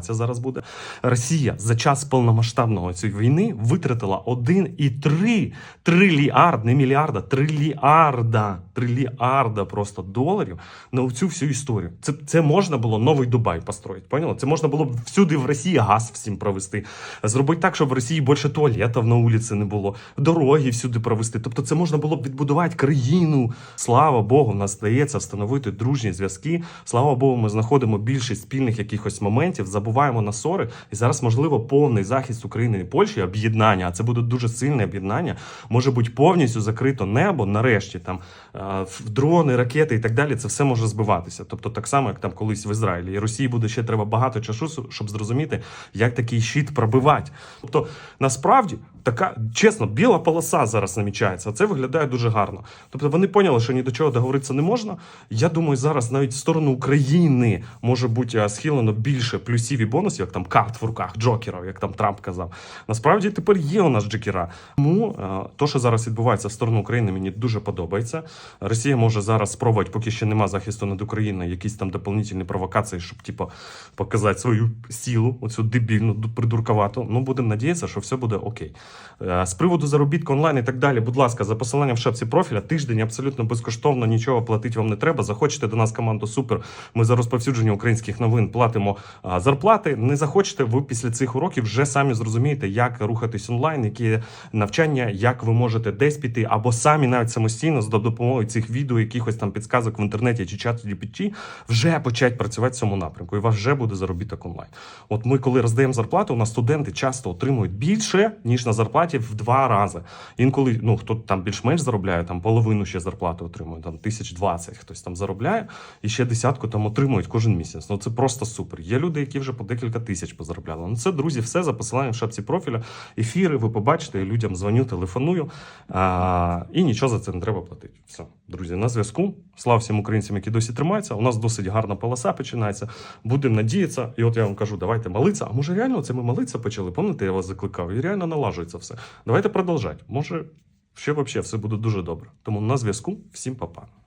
зараз буде. Росія за час повномасштабного цієї війни витратила 1,3 трильярд, не мільярда, трильярда, трильярда просто доларів на цю всю історію. Це, це можна було новий Дубай построїти. Поняли? Це можна було б всюди в Росії газ всім провести. Зробити так, щоб в Росії більше туалетів на вулиці не було, дороги всюди провести. Тобто, це можна було б відбудувати країну. Слава Богу, в нас здається встановити дружні зв'язки. Слава Богу, ми знаходимо більшість спільних якихось моментів, забуваємо на сори. І зараз, можливо, повний захист України і Польщі, об'єднання, а це буде дуже сильне об'єднання. Може бути повністю закрито небо. Нарешті там е, дрони, ракети і так далі. Це все може збиватися. Тобто, так само, як там колись в Ізраїлі. І Росії буде ще треба багато часу, щоб зрозуміти, як такий щит пробивати. Тобто, насправді. Така чесно, біла полоса зараз намічається. Це виглядає дуже гарно. Тобто вони поняли, що ні до чого договоритися не можна. Я думаю, зараз навіть в сторону України може бути е, схилено більше плюсів і бонусів, як там карт в руках джокерів, як там Трамп казав. Насправді тепер є у нас джокера. Тому е, то, що зараз відбувається в сторону України, мені дуже подобається. Росія може зараз спробувати, поки ще нема захисту над Україною, якісь там дополнительні провокації, щоб типу, показати свою силу, оцю дебільну, придурковату. Ну будемо надіятися, що все буде окей. Е, З приводу заробітку онлайн і так далі, будь ласка, за посиланням в шапці профіля, тиждень абсолютно безкоштовно, нічого платити вам не треба. Захочете до нас команду Супер. Ми за розповсюдження українських новин платимо зарплати. Не захочете, ви після цих уроків вже самі зрозумієте, як рухатись онлайн, які навчання, як ви можете десь піти, або самі навіть самостійно за допомогою цих відео, якихось там підсказок в інтернеті чи чату GPT, вже почати працювати в цьому напрямку. І у вас вже буде заробіток онлайн. От ми, коли роздаємо зарплату, у нас студенти часто отримують більше ніж на зарплаті в два рази. Інколи ну хто там більш-менш заробляє, там половину ще зарплати отримує, там тисяч двадцять хтось там заробляє, і ще десятку там отримують кожен місяць. Ну це просто супер. Є люди, які вже по декілька тисяч позаробляли. Ну це друзі, все за посиланням в шапці профіля. Ефіри, ви побачите, я людям дзвоню, телефоную. А, і нічого за це не треба платити. Все, друзі, на зв'язку. Слава всім українцям, які досі тримаються. У нас досить гарна полоса починається. Будемо надіятися. І от я вам кажу, давайте молитися. А може реально це ми молитися почали? Пам'ятаєте, я вас закликав? І реально налажується все. Давайте продовжати. Може, ще взагалі все буде дуже добре. Тому на зв'язку. Всім па-па.